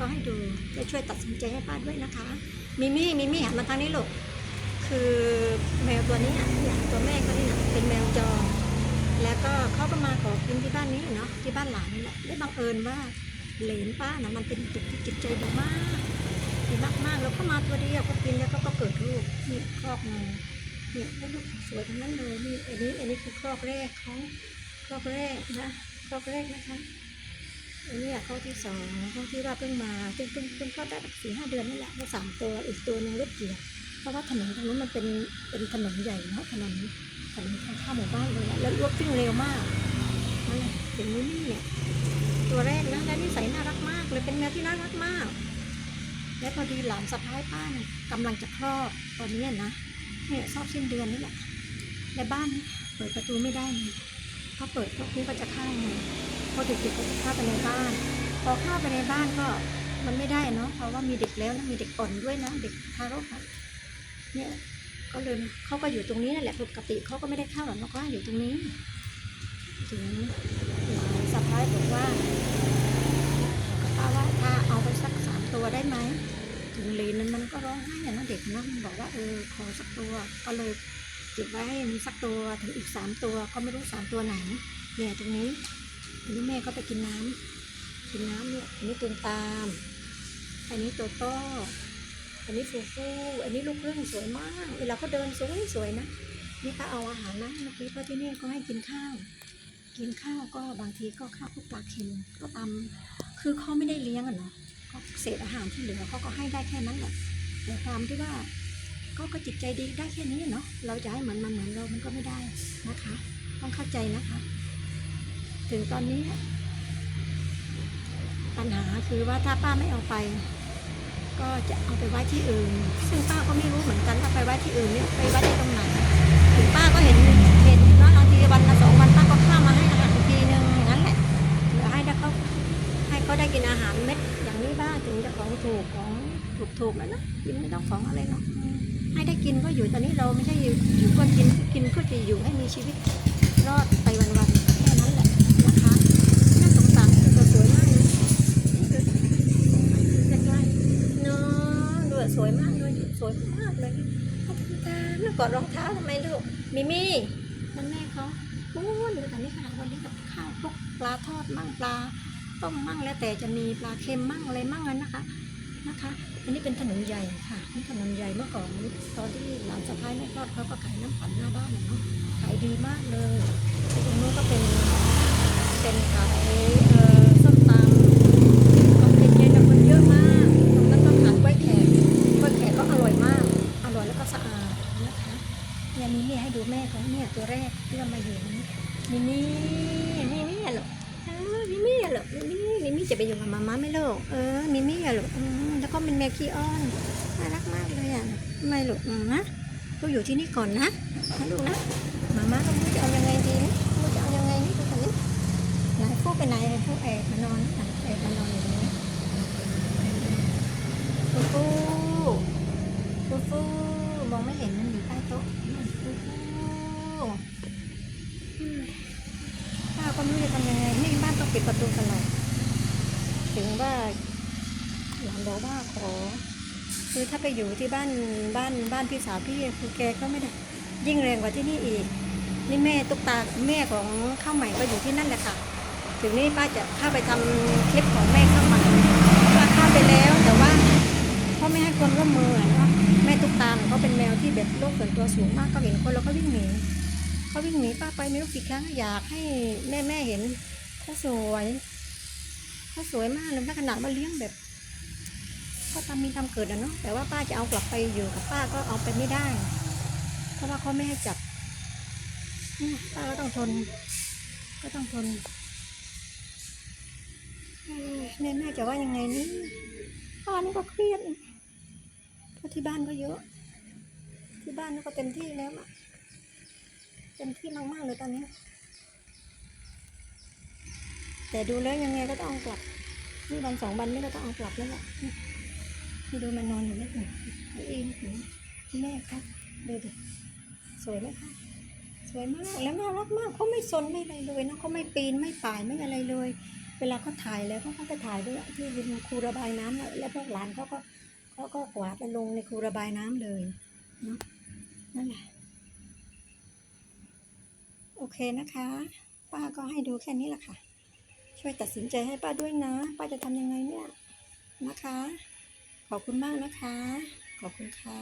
ก็ให้ดูจะช่วยตัดสินใจให้ป้าด้วยนะคะ มิมี่มิมี่หันมาทางนี้ลูกคือแมวตัวนี้อะเนี่ยตัวแม่ก็นี่นะเป็นแมวจรแล้วก็เขาก็มาขอกินที่บ้านนี้เนาะที่บ้านหลานนี่แหละได้บังเอิญว่าเหลนป้านะมันเป็นเด็กที่จิตใจดีมากดีมากมากแล้วก็มาตัวเดียวก็กินแล้วก็ก็เกิดลูกนี่ครอบมาเนี่ยลูกสวยทั้งนั้นเลยนี่อันนี้อันนี้คือครอบแรกเขาครอบแรกนะครอบแรกนะคะ อันนี้อะข้อที่สองข้อที่ว่าเพิ่งมาเพิ่งเพิ่งเพิ่งคลอดได้สี่ห้าเดือนนี่แหละแล้สามตัวอีกตัวหนึ่งเล็กเกียร์เพราะว่าถนนตรงนู้นมันเป็นเป็นถนนใหญ่เนาะถนนถนนทางเข้าหมู่บ้านเลยอะแล้วรถวิ่งเร็วมากนั่นแหละถึงนี่นี่เนี่ยตัวแรกนะและนิสัยน่ารักมากเลยเป็นแมวที่น่ารักมาก และพอดีหลานสะพ้ายป้าเนี่ยกำลังจะคลอดตอนนี้นะเนี่ยชอบสิ้นเดือนนี่แหละในบ้านเปิดประตูไม่ได้เลยพอเปิดพวกนี้ก็จะข้ามา พอเด็กๆก็จะเข้าไปในบ้าน พอเข้าไปในบ้านก็มันไม่ได้เนาะเพราะว่ามีเด็กแล้วนะมีเด็กอ่อนด้วยนะเด็กทารกอะเนี่ยก็เลยเขาก็อยู่ตรงนี้นั่นแหละปกติเขาก็ไม่ได้เข้าหรอกเขาก็อยู่ตรงนี้ ถึงหลานสะพ้ายบอกว่าป้าว่าถ้าเอาไปสักสามตัวได้ไหมถึงลีนนั้นมันก็ร้องไห้อะนะเด็กนะมันบอกว่าเออขอสักตัวก็เลยเก็บไว้ให้มันสักตัวถึงอีกสามตัวก็ไม่รู้สามตัวไหนเนี่ยตรงนี้ อันนี้แม่ก็ไปกินน้ำกินน้ำเนี่ย อันนี้ตูมตาม อันนี้โตโต้ อันนี้ฟูฟู อันนี้ลูกครึ่องสวยมาก เวลาเขาเดินสวยสวยนะ นี่ก็เอาอาหารนะเมื่อกี้เพราะที่นี่ก็ให้กินข้าว กินข้าวก็บางทีก็ข้าวพวกปลาเค็มก็ตำคือเขาไม่ได้เลี้ยงอะเนาะก็เศษอาหารที่เหลือเขาก็ให้ได้แค่นั้นแหละแต่ความที่ว่าก็ก็จิตใจดีได้แค่นี้เนาะ เราจะให้เหมือนมันเหมือนเรา มันก็ไม่ได้นะคะ ต้องเข้าใจนะคะ ถึงตอนนี้ ปัญหาคือว่าถ้าป้าไม่เอาไป ก็จะเอาไปไว้ที่อื่น ซึ่งป้าก็ไม่รู้เหมือนกันว่าไปไว้ที่อื่นเนี่ยไปไว้ที่ตรงไหนถึงป้าก็เห็นเห็นเนาะบางทีวันละสองวันป้าก็ข้ามาให้อาหารทีนึงอย่างนั้นแหละเพื่อให้ได้เขาให้เขาได้กินอาหารเม็ด อย่างนี้บ้างถึงจะของถูกของถูกถูกๆแล้วนะกินไม่ต้องของอะไรหรอกให้ได้กินก็อยู่ตอนนี้เราไม่ใช่อยู่อยู่เพื่อกินกินเพื่อจะอยู่ให้มีชีวิตรอดไปวันๆแค่นั้นแหละนะคะน่าสงสารตัวสวยมากเลยใกล้ๆ เนาะดูส วยมากเลยสวยมากเลยขอบคุณค่ะแล้วกอดรองเท้าทำไมลูกมิมี่นั่นแม่เขาปุ้นแต่นี่ขนาดวันนี้กับข้าวพวกปลาทอดมั่งปลาต้มมั่งแล้วแต่จะมีปลาเค็มมั่งอะไรมั่งนั้นะคะนะคะ อันนี้เป็นถนนใหญ่ค่ะนี่ถนนใหญ่เมื่อก่อนตอนที่หลานสะพ้ายแม่คลอดเขาก็ขายน้ำปั่นหน้าบ้านเนาะขายดีมากเลยตรงนู้นก็เป็นเป็นขายเอ่อส้มตำ ก็เป็นเย็นคนเยอะมากตรงนั้นก็ขายกล้วยแขกกล้วยแขกก็อร่อยมาก อร่อยแล้วก็สะอาดนะคะเนี่ให้ดูแม่ของเนี่ยตัวแรกที่เรามาเห็นมิมี่มิมี่อะเหรอเออมิมี่อะเหรอมิมี่มิมี่จะไปอยู่กับมาม่าไม่ลูกเออมิมี่อะเหรอแล้วก็เป็นแมวขี้อ้อนน่ารักมากเลยอะไมลูกอืมนะลูกอยู่ที่นี่ก่อนนะนะลูกนะมาม่าก็ไม่รู้จะเอายังไงดีนะไม่รู้จะเอายังไงนี่ดูกันนี่ไหนพวกไปไหนพวกแอบมานอนไหนแอบมานอนอยู่ตรงนี้ ฟูฟูฟูฟูมองไม่เห็นมันอยู่ใต้โต๊ะฟูฟูอืมป้าก็ไม่รู้จะทำยังไงนี่บ้านต้อง ปิดประตูตลอดถึงว่าหลานบอกว่าขอ คือถ้าไปอยู่ที่บ้านบ้านบ้านพี่สาวพี่คือแกก็ไม่ได้ ยิ่งแรงกว่าที่นี่อีก นี่แม่ตุ๊กตาแม่ของข้าวใหม่ก็อยู่ที่นั่นแหละค่ะ ถึงนี่ป้าจะเข้าไปทำคลิปของแม่ข้าวใหม่ป้าเข้าไปแล้วแต่ว่าเขาไม่ให้คนร่วมมือเนาะแม่ตุ๊กตาเนี่ยเขาเป็นแมวที่แบบโลกส่วนตัวสูงมากเขาเห็นคนแล้วเขาวิ่งหนีเขาวิ่งหนีป้าไปไม่รู้กี่ครั้งอยากให้แม่แม่เห็น เขาสวยเขาสวยมากเลยถ้าขนาดว่าเลี้ยงแบบเขาทำมีทำเกิดอะเนาะแต่ว่าป้าจะเอากลับไปอยู่กับป้าก็เอาไปไม่ได้ เพราะว่าเขาไม่ให้จับป้าก็ต้องทน ก็ต้องทนเอ้ยแม่แม่จะว่ายังไงนี่ป้านี่ก็เครียดเพราะที่บ้านก็เยอะ ที่บ้านก็เต็มที่แล้วอะเต็มที่มากๆเลยตอนนี้ แต่ดูแล้วยังไงก็ต้องเอากลับนี่วันสองวันนี้ก็ต้องเอากลับแล้วแหละนี่ดูมันนอนอยู่นิดหนึ่งเองหนูแม่ครับดูดิสวยไหมคะสวยมากแล้วน่ารักมากเขาไม่สนไม่อะไรเลยนะเขาไม่ปีนไม่ป่ายไม่อะไรเลย เวลาเขาถ่ายแล้วเขาก็จะถ่ายด้วยที่ริมคูระบายน้ำแล้วพวกหลานเขาก็เขาก็กวาดไปลงในคูระบายน้ำเลยเนาะนั่นแหละโอเคนะคะ ป้าก็ให้ดูแค่นี้แหละค่ะ ช่วยตัดสินใจให้ป้าด้วยนะ ป้าจะทำยังไงเนี่ยนะคะ ขอบคุณมากนะคะ ขอบคุณค่ะ